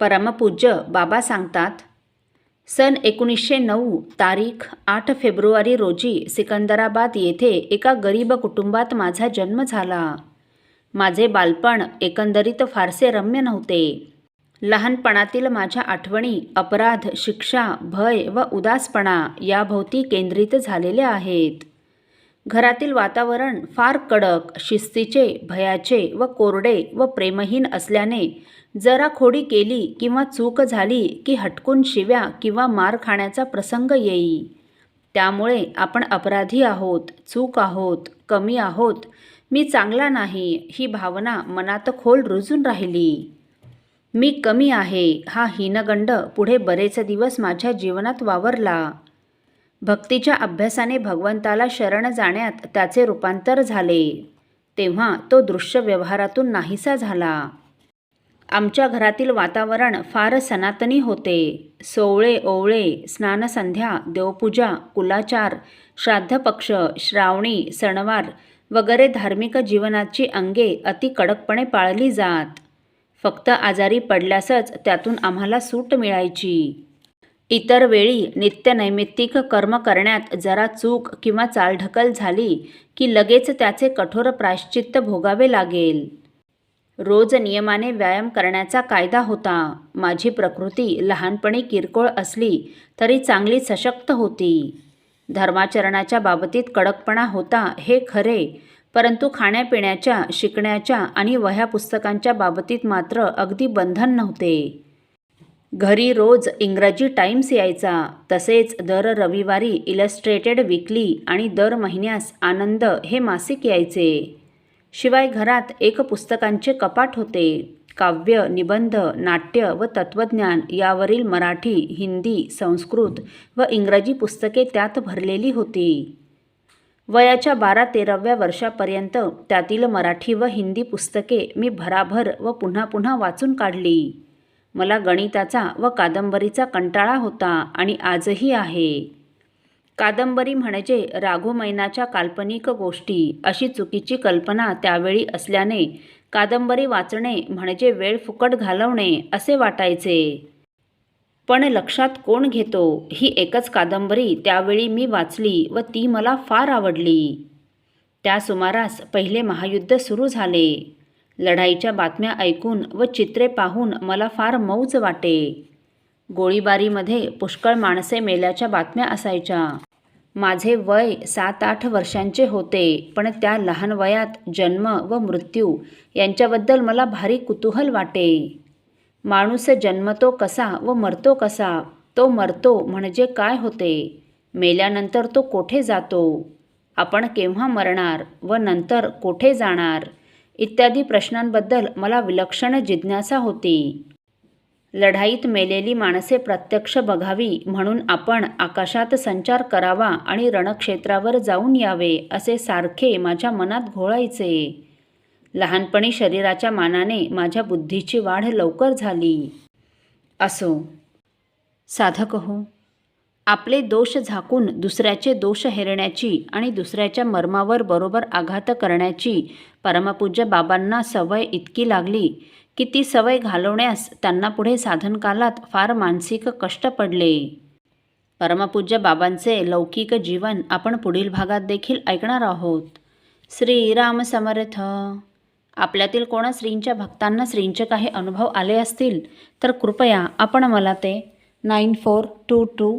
परमपूज्य बाबा सांगतात सन एकोणीसशे नऊ तारीख आठ फेब्रुवारी रोजी सिकंदराबाद येथे एका गरीब कुटुंबात माझा जन्म झाला. माझे बालपण एकंदरीत फारसे रम्य नव्हते. लहानपणातील माझ्या आठवणी अपराध शिक्षा भय व उदासपणा याभोवती केंद्रित झालेल्या आहेत. घरातील वातावरण फार कडक शिस्तीचे भयाचे व कोरडे व प्रेमहीन असल्याने जरा खोडी केली किंवा चूक झाली की हटकून शिव्या किंवा मार खाण्याचा प्रसंग येई. त्यामुळे आपण अपराधी आहोत चूक आहोत कमी आहोत मी चांगला नाही ही भावना मनात खोल रुजून राहिली. मी कमी आहे हा हीनगंड पुढे बरेच दिवस माझ्या जीवनात वावरला. भक्तीच्या अभ्यासाने भगवंताला शरण जाण्यात त्याचे रूपांतर झाले. तेव्हा तो दृश्य व्यवहारातून नाहीसा झाला. आमच्या घरातील वातावरण फार सनातनी होते. सोवळे ओवळे स्नानसंध्या देवपूजा कुलाचार श्राद्धपक्ष श्रावणी सणवार वगैरे धार्मिक जीवनाची अंगे अति कडकपणे पाळली जात. फक्त आजारी पडल्यासच त्यातून आम्हाला सूट मिळायची. इतर वेळी नित्यनैमित्तिक कर्म करण्यात जरा चूक किंवा चालढकल झाली की लगेच त्याचे कठोर प्रायश्चित्त भोगावे लागेल. रोज नियमाने व्यायाम करण्याचा कायदा होता. माझी प्रकृती लहानपणी किरकोळ असली तरी चांगली सशक्त होती. धर्माचरणाच्या बाबतीत कडकपणा होता हे खरे परंतु खाण्यापिण्याच्या शिकण्याच्या आणि वह्या पुस्तकांच्या बाबतीत मात्र अगदी बंधन नव्हते. घरी रोज इंग्रजी टाइम्स यायचा. तसेच दर रविवारी इलस्ट्रेटेड विकली आणि दर महिन्यास आनंद हे मासिक यायचे. शिवाय घरात एक पुस्तकांचे कपाट होते. काव्य निबंध नाट्य व तत्त्वज्ञान यावरील मराठी हिंदी संस्कृत व इंग्रजी पुस्तके त्यात भरलेली होती. वयाच्या बारा तेराव्या वर्षापर्यंत त्यातील मराठी व हिंदी पुस्तके मी भराभर व पुन्हा पुन्हा वाचून काढली. मला गणिताचा व कादंबरीचा कंटाळा होता आणि आजही आहे. कादंबरी म्हणजे राघोमैनाच्या काल्पनिक गोष्टी अशी चुकीची कल्पना त्यावेळी असल्याने कादंबरी वाचणे म्हणजे वेळ फुकट घालवणे असे वाटायचे. पण लक्षात कोण घेतो? ही एकच कादंबरी त्यावेळी मी वाचली व ती मला फार आवडली. त्या सुमारास पहिले महायुद्ध सुरू झाले. लढाईच्या बातम्या ऐकून व चित्रे पाहून मला फार मौज वाटे. गोळीबारीमध्ये पुष्कळ माणसे मेल्याच्या बातम्या असायच्या. माझे वय सात आठ वर्षांचे होते पण त्या लहान वयात जन्म व मृत्यू यांच्याबद्दल मला भारी कुतूहल वाटे. माणूस जन्मतो कसा व मरतो कसा तो मरतो म्हणजे काय होते? मेल्यानंतर तो कोठे जातो? आपण केव्हा मरणार व नंतर कोठे जाणार? इत्यादी प्रश्नांबद्दल मला विलक्षण जिज्ञासा होती. लढाईत मेलेली माणसे प्रत्यक्ष बघावी म्हणून आपण आकाशात संचार करावा आणि रणक्षेत्रावर जाऊन यावे असे सारखे माझ्या मनात घोळायचे. लहानपणी शरीराच्या मानाने माझ्या बुद्धीची वाढ लवकर झाली. असो. साधक हो. आपले दोष झाकून दुसऱ्याचे दोष हेरण्याची आणि दुसऱ्याच्या मर्मावर बरोबर आघात करण्याची परमपूज्य बाबांना सवय इतकी लागली की ती सवय घालवण्यास त्यांना पुढे साधनकालात फार मानसिक कष्ट पडले. परमपूज्य बाबांचे लौकिक जीवन आपण पुढील भागात देखील ऐकणार आहोत. श्रीराम समर्थ. आपल्यातील कोणा श्रींच्या भक्तांना श्रींचे काही अनुभव आले असतील तर कृपया आपण मला ते nine four two two